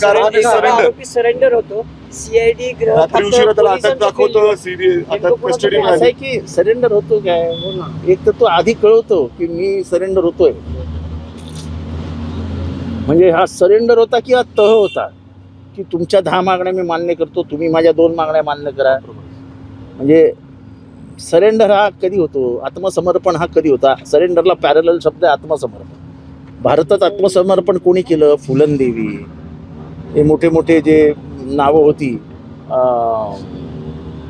surrender. आरोपी surrender होतो. CID ग्रह रात्री उशिरा त्याला अटक दाखवतो आता कस्टडी असं आहे की सरेंडर होतो काय? एक तर तो आधी कळवतो की मी सरेंडर होतोय. म्हणजे हा सरेंडर होता किंवा तह होता? की तुमच्या दहा मागण्या मी मान्य करतो तुम्ही माझ्या दोन मागण्या मान्य करा. म्हणजे सरेंडर हा कधी होतो? आत्मसमर्पण हा कधी होता? सरेंडरला पॅरल शब्द आहे आत्मसमर्पण. भारतात आत्मसमर्पण कोणी केलं? फुलनदेवी हे मोठे मोठे जे नावं होती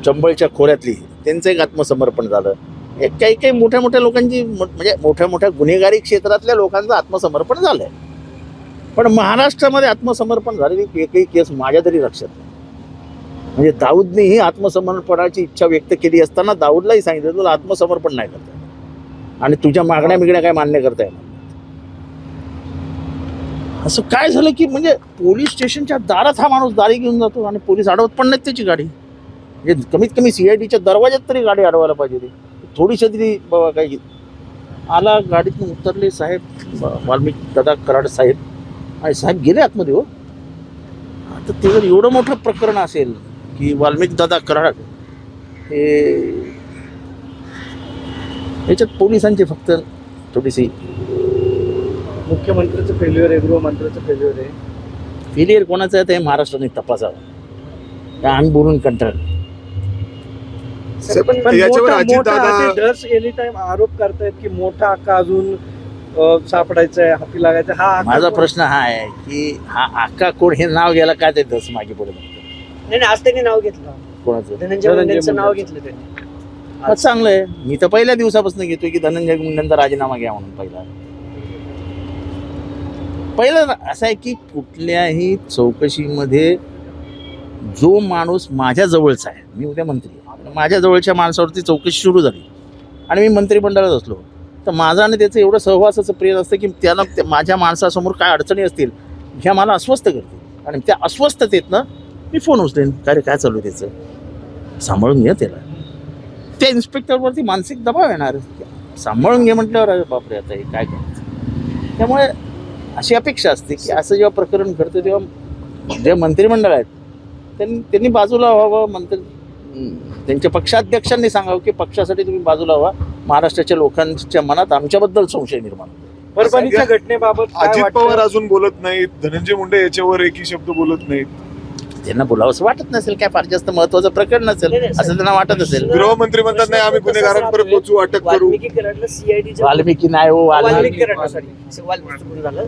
चंबळच्या खोऱ्यातली त्यांचं एक आत्मसमर्पण झालं. एक काही काही मोठ्या मोठ्या लोकांची म्हणजे मोठ्या मोठ्या गुन्हेगारी क्षेत्रातल्या लोकांचं आत्मसमर्पण झालं आहे पण महाराष्ट्रामध्ये आत्मसमर्पण झालेली एकही केस माझ्या तरी लक्षात नाही. म्हणजे दाऊदनेही आत्मसमर्पणाची इच्छा व्यक्त केली असताना दाऊदलाही सांगितलं तुला आत्मसमर्पण नाही करता आणि तुझ्या मागण्या बिगण्या काय मान्य करता येणार? असं काय झालं की म्हणजे पोलीस स्टेशनच्या दारात हा माणूस दारी घेऊन जातो आणि पोलीस अडवत पण नाहीत त्याची गाडी. म्हणजे कमीत कमी सी आय डीच्या दरवाज्यात तरी गाडी अडवायला पाहिजे ती थोडीशी तरी बाबा काय आला गाडीतून उतरले साहेब वाल्मिक दादा कराड साहेब. आणि साहेब गेले आतमध्ये हो. आता ते जर एवढं मोठं प्रकरण असेल की वाल्मिक दादा कराड हे याच्यात पोलिसांची फक्त थोडीशी मुख्यमंत्र्याचं फेल्युअर आहे गृहमंत्र्याचं फेल्युअर आहे. फेलियर कोणाचं आहे ते महाराष्ट्राने तपासावं. काय आम्ही बोलून कंटाळ पण पण याच्यावर मोठा- अजित मोठा दादा ते दर्श एनी टाइम आरोप करतायत की मोठा हक्का अजून अ, सापडायचा आहे हाती लागायचा हा हक्का माझा कोण- प्रश्न हा आहे की हा आका कोण हे नाव घ्यायला काय ते दस मागे पुढे नाही नाही, आज त्यांनी नाव घेतलं. कोणाचं? धनंजय धनंजय मुंडेंचं नाव. घेतलं त्यांनी. हा, चांगलं आहे. मी तर पहिल्या दिवसापासून घेतोय की धनंजय मुंडेंचा राजीनामा घ्या म्हणून पहिला. पहिलं असं आहे की कुठल्याही चौकशीमध्ये जो माणूस माझ्याजवळचा आहे मी उद्या मंत्री आहे. माणसावरती चौकशी सुरू झाली आणि मी मंत्रिमंडळात असलो तर माझं आणि त्याचं एवढं सहवासाचं प्रेम असतं की त्याला त्या- माझ्या माणसासमोर काय अडचणी असतील ह्या मला अस्वस्थ करतील. आणि त्या अस्वस्थतेतनं मी फोन उचलेन काय काय चालू आहे त्याचं? सांभाळून घ्या त्याला. त्या इन्स्पेक्टरवरती मानसिक दबाव येणार. सांभाळून घे म्हटल्यावर अरे बापरे आता हे काय करायचं? त्यामुळे अशी अपेक्षा असते की असं जेव्हा प्रकरण घडतं तेव्हा जे मंत्रिमंडळ आहेत त्यांनी त्यांनी बाजूला व्हावं मंत्री त्यांच्या पक्षाध्यक्षांनी सांगावं की पक्षासाठी तुम्ही बाजूला व्हा महाराष्ट्राच्या लोकांच्या मनात आमच्याबद्दल संशय निर्माण होतो. परभणीच्या घटनेबाबत अजित? पवार अजून बोलत नाहीत धनंजय मुंडे याच्यावर एकही शब्द बोलत नाहीत त्यांना बोलावंसं वाटत नसेल काय फार जास्त महत्वाचं प्रकरण नसेल असं त्यांना वाटत असेल. गृहमंत्री म्हणतात नाही आम्ही गुन्हेगारांपर्यंत पोहोचू अटक करू. वाल्मिकी कराडला सीआयडीच्या वाल्मिकी नाही हो वाल्मिकी. वाल्मिकी कराडला सॉरी गुन्हा झाला.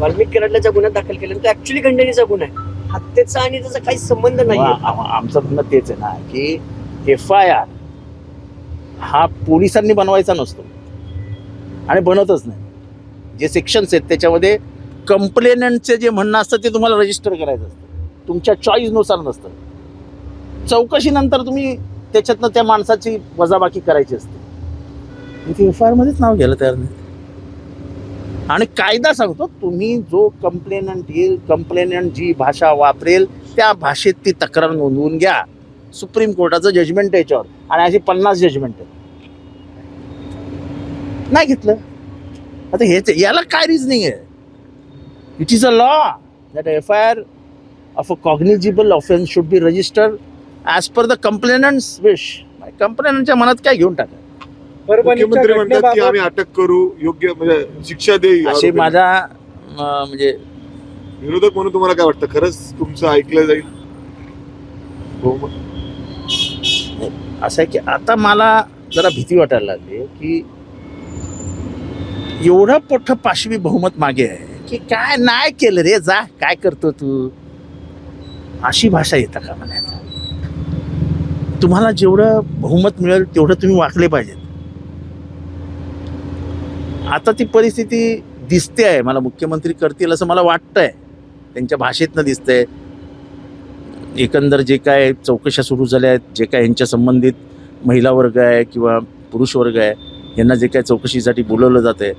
वाल्मिकी कराडला ज्या गुन्हा दाखल केला तो ऍक्च्युली खंडणीचा गुन्हा आहे. हत्येचा आणि त्याचा काही संबंध नाही आमचं म्हणणं तेच आहे ना की एफ आय आर हा पोलिसांनी बनवायचा नसतो. आणि बनतच नाही. जे सेक्शन्स आहेत त्याच्यामध्ये कंप्लेनंटचे जे म्हणणं असतं ते तुम्हाला रजिस्टर करायचं असतं. तुमच्या चॉईसनुसार नसतं. चौकशीनंतर तुम्ही त्याच्यातनं त्या माणसाची वजाबाकी करायची असते. इथे एफ आय आरमध्येच नाव घ्यायला तयार नाही. आणि कायदा सांगतो तुम्ही जो कंप्लेनंट येईल कंप्लेनंट जी भाषा वापरेल त्या भाषेत ती तक्रार नोंदवून घ्या. सुप्रीम कोर्टाचं जजमेंट आहे याच्यावर. आणि अशी पन्नास जजमेंट आहे नाही घेतलं. आता हे याला काय रिझनिंग आहे it is a law that F I R of a cognizable offence should be register as per the complainant's wish कंप्लेनंटच्या मनात काय घेऊन टाका? मुख्यमंत्री म्हणतात की आम्ही अटक करू योग्य म्हणजे शिक्षा देईल असे. माझा म्हणजे विरोधक म्हणून तुम्हाला काय वाटतं? खरंच तुमचं ऐकलं जाईल? हो. असं आहे की आता मला जरा भीती वाटायला लागली की एवढं मोठं पाशवी बहुमत मागे आहे की काय नाही केलं रे? जा काय करतो तू? अशी भाषा येतं का म्हणायला? तुम्हाला जेवढं बहुमत मिळेल तेवढं तुम्ही वाकले पाहिजेत. आता ती परिस्थिती दिसते आहे. मला मुख्यमंत्री करतील असं मला वाटतंय. त्यांच्या भाषेतनं दिसतंय. एकंदर जे काय चौकशा सुरू झाल्या आहेत जे काय यांच्या संबंधित महिला वर्ग आहे किंवा पुरुष वर्ग आहे यांना जे काय चौकशीसाठी बोलवलं जातं आहे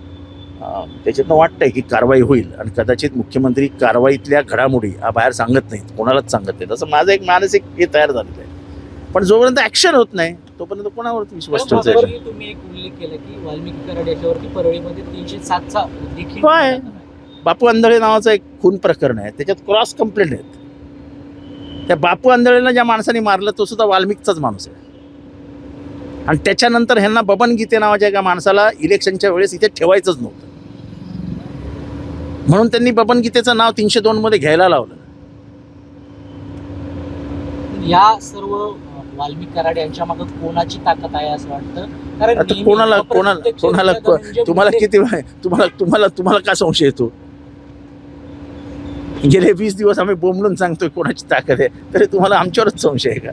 त्याच्यातनं वाटतंय की कारवाई होईल आणि कदाचित मुख्यमंत्री कारवाईतल्या घडामोडी हा बाहेर सांगत नाहीत कोणालाच सांगत नाहीत. असं माझं एक मानसिक हे तयार झालेलं आहे. पण जोपर्यंत ॲक्शन होत नाही तोपर्यंत कोणावरती विश्वास ठेवता तुम्ही एक उल्लेख केला की वाल्मिकी कराड याच्यावरती परळीमध्ये तीनशे सातचा देखील होय. बापू आंधळे नावाचं एक खून प्रकरण आहे. त्याच्यात क्रॉस कंप्लेंट आहेत. त्या बापू आंधळेला ज्या माणसाने मारलं तो सुद्धा वाल्मिकचाच माणूस आहे. आणि त्याच्यानंतर ह्यांना बबन गीते नावाच्या एका माणसाला इलेक्शनच्या वेळेस इथे ठेवायचंच नव्हतं. म्हणून त्यांनी बबन गीतेचं नाव तीनशे दोन मध्ये घ्यायला लावलं. या सर्व वाल्मिक कराड यांच्या मागे कोणाची ताकद आहे असं वाटतं? कारण कोणाला कोणाला अप्रत्यक्ष कोणाला धनंजय तुम्हाला मुंडे- किती तुम्हाला तुम्हाला तुम्हाला का संशय येतो? गेले वीस दिवस आम्ही बोंबलून सांगतोय कोणाची ताकद आहे तरी तुम्हाला आमच्यावरच संशय आहे का?